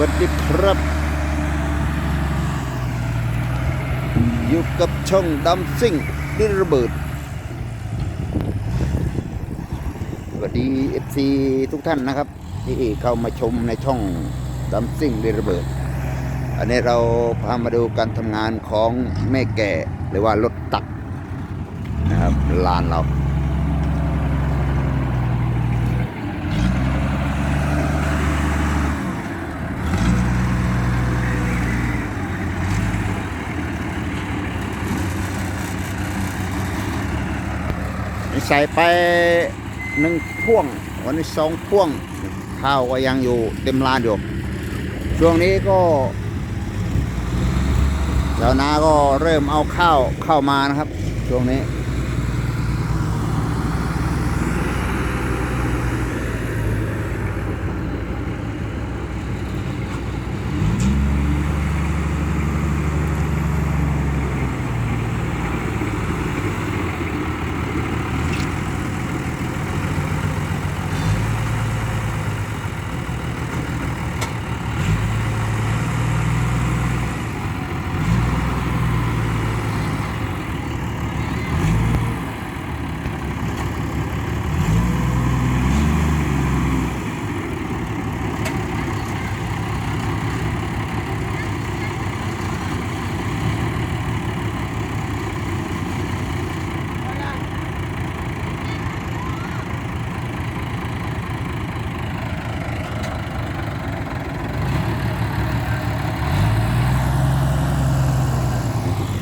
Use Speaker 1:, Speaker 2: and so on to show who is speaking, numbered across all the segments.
Speaker 1: วัสดีครับ อยู่กับช่องดำซิ่งดินระเบิด สวัสดี FC ทุกท่านนะครับ ที่เข้ามาชมในช่องดำซิ่งดินระเบิด อันนี้เราพามาดูการทำงานของแม่แก่ หรือว่ารถตักนะครับลานเรา ใส่ไปหนึ่งพ่วง วันนี้สองพ่วง ข้าวก็ยังอยู่เต็มลานอยู่ ช่วงนี้ก็ชาวนาก็เริ่มเอาข้าวเข้ามานะครับ ช่วงนี้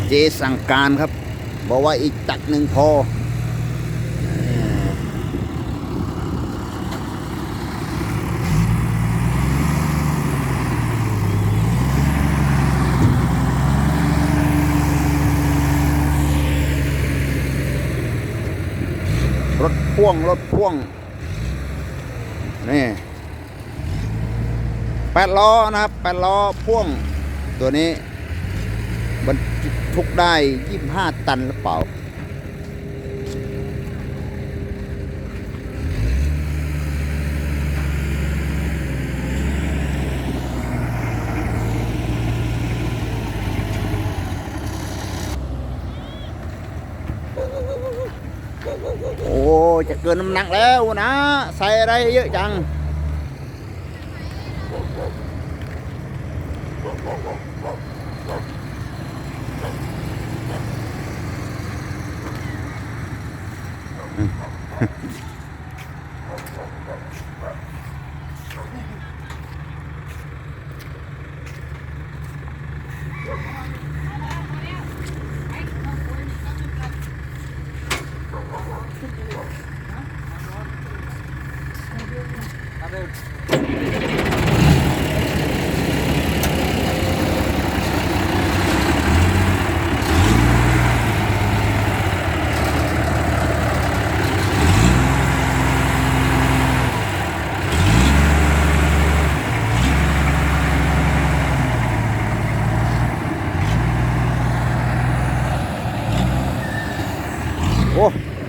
Speaker 1: เจสั่งการครับ บอกว่าอีกตักหนึ่งพอรถพ่วง รถพ่วง นี่แปดล้อนะครับแปดล้อพ่วงตัวนี้ ทุกได้ยี่ห้าตันหรือเปล่าโอ้ จะเกินน้ำหนักแล้วนะ ใส่อะไรเยอะจัง โอ้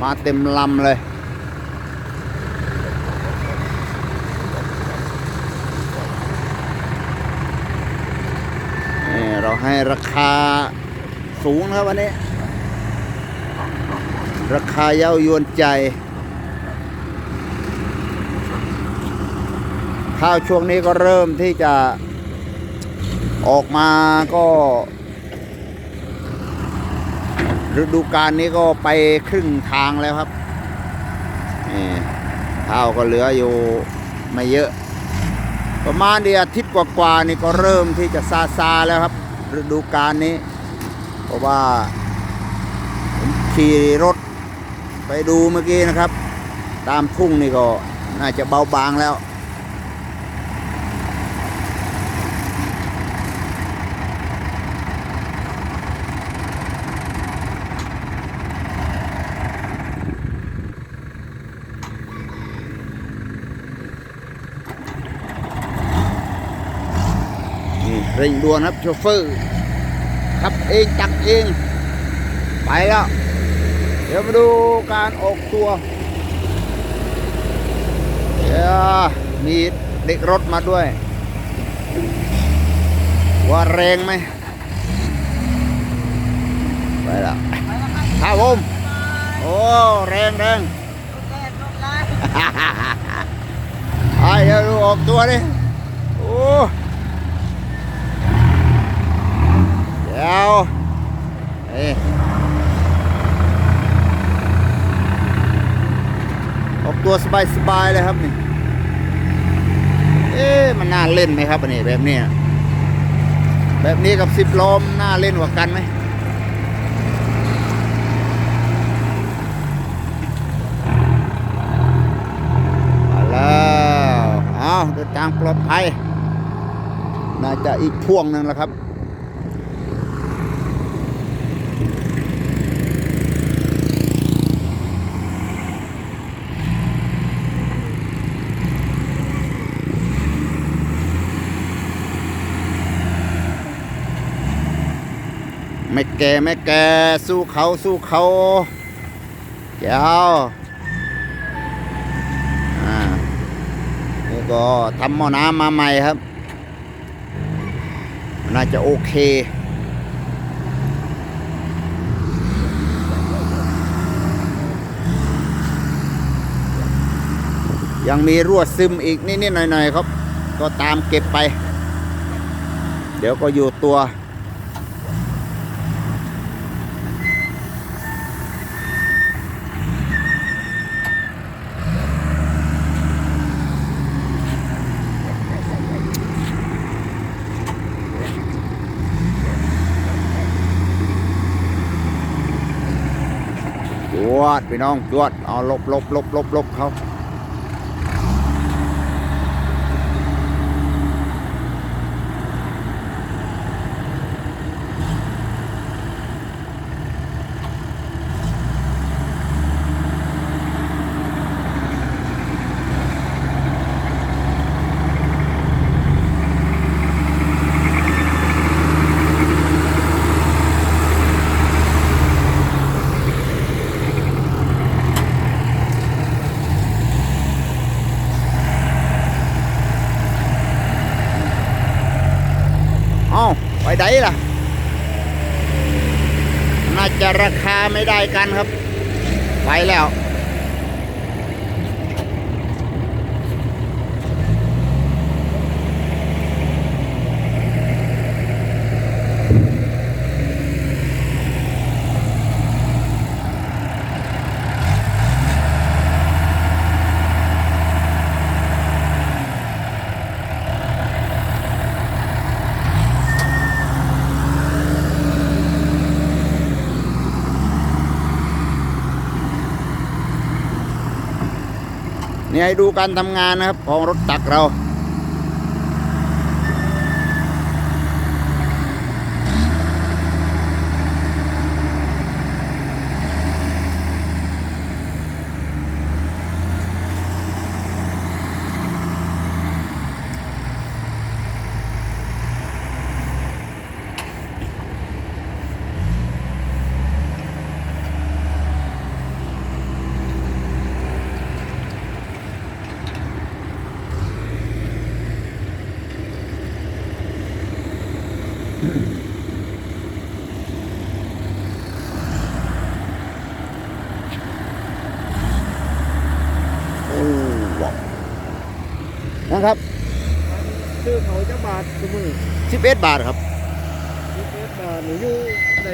Speaker 1: มาเต็มลำเลย นี่เรา ให้ราคาสูงนะครับวันนี้ ราคาเย้ายวนใจ ข้าวช่วงนี้ก็เริ่มที่จะออกมาก็ฤดูกาลนี้ก็ไปครึ่งทางแล้วครับข้าวก็เหลืออยู่ไม่เยอะ ประมาณเดียวอาทิตย์กว่าๆนี่ก็เริ่มที่จะซาซาแล้วครับ ฤดูกาลนี้ เพราะว่าผมขี่รถไปดูเมื่อกี้นะครับ ตามทุ่งนี่ก็น่าจะเบาบางแล้ว นี่ เร่งด่วนครับโชเฟอร์ขับเองจักเอง ไปแล้ว เดี๋ยวมาดูการออกตัวเดี๋ยวมีเด็กรถมาด้วย ว่าแรงไหมไปและครับผมโอ้แรงแรงไอ้เดี๋ยวดูออกตัวดิโอ้เดี๋ยวเอ้ยออก ตัวสบายๆเลยครับนี่ เอ๊ะมันน่าเล่นไหมครับอันนี้แบบนี้แบบนี้กับสิบล้อมน่าเล่นกว่ากันไหมมาแล้วเอาเดินทางปลอดภัยน่าจะอีกพ่วงหนึ่งแล้วครับ ไม่แก่ไม่แก่สู้เขาสู้เขาเจ้าอ่านี่ก็ทำหม้อน้ำมาใหม่ครับ น่าจะโอเคยังมีรั่วซึมอีกนิดๆหน่อยๆครับ ก็ตามเก็บไป เดี๋ยวก็อยู่ตัว จ วดพี่น้องจวดเอาลบลบลบลบลบเขาเไปไหนล่ะ น่าจะราคาไม่ได้กันครับ ไปแล้ว นี่ให้ดูการทำงานนะครับของรถตักเรา โอ้ว้าว นะครับ
Speaker 2: ซื้อเขาจะบาทสมือ
Speaker 1: 11บาทครับ
Speaker 2: สิบเอ็ดบาทหนูอยู่ใน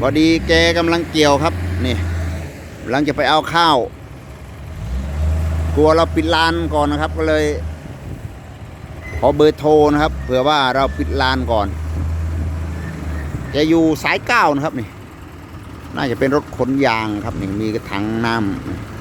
Speaker 1: พอดีแกกำลังเกี่ยวครับ นี่กำลังจะไปเอาข้าว กลัวเราปิดลานก่อนนะครับ ก็เลย ขอเบอร์โทรนะครับเผื่อว่าเราปิดลานก่อน จะอยู่สายเก้านะครับนี่ น่าจะเป็นรถขนยางครับนี่มีกระถังน้ำ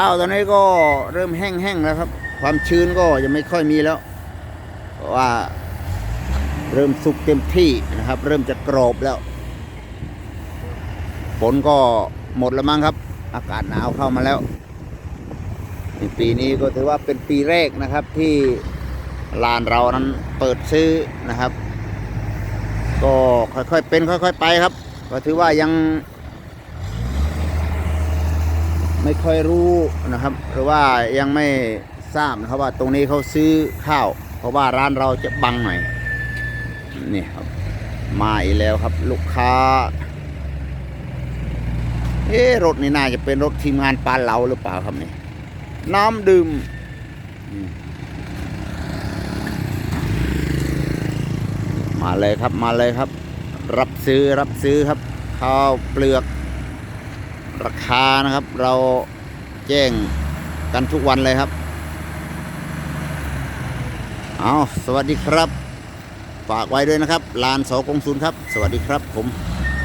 Speaker 1: ข้าวตอนนี้ก็เริ่มแห้งๆแล้วครับ ความชื้นก็จะไม่ค่อยมีแล้วว่าเริ่มสุกเต็มที่นะครับ เริ่มจะกรอบแล้วฝนก็หมดแล้วมั้งครับ อากาศหนาวเข้ามาแล้วปีนี้ก็ถือว่าเป็นปีแรกนะครับที่ลานเรานั้นเปิดซื้อนะครับ ก็ค่อยๆเป็นค่อย ๆ ไปครับ ก็ถือว่ายัง ไม่ค่อยรู้นะครับ หรือว่ายังไม่ทราบนะครับว่าตรงนี้เขาซื้อข้าว เพราะว่าร้านเราจะบังหน่อยนี่ครับมาอีกแล้วครับ ลูกค้า เอ๊รถนี่น่าจะเป็นรถทีมงานปลาเหลาหรือเปล่าครับนี่น้ำดื่มมาเลยครับมาเลยครับ รับซื้อรับซื้อครับข้าวเปลือก ราคานะครับ เราแจ้งกันทุกวันเลยครับ เอาสวัสดีครับ ฝากไว้ด้วยนะครับ ลานสอกงศูนย์ครับ สวัสดีครับผม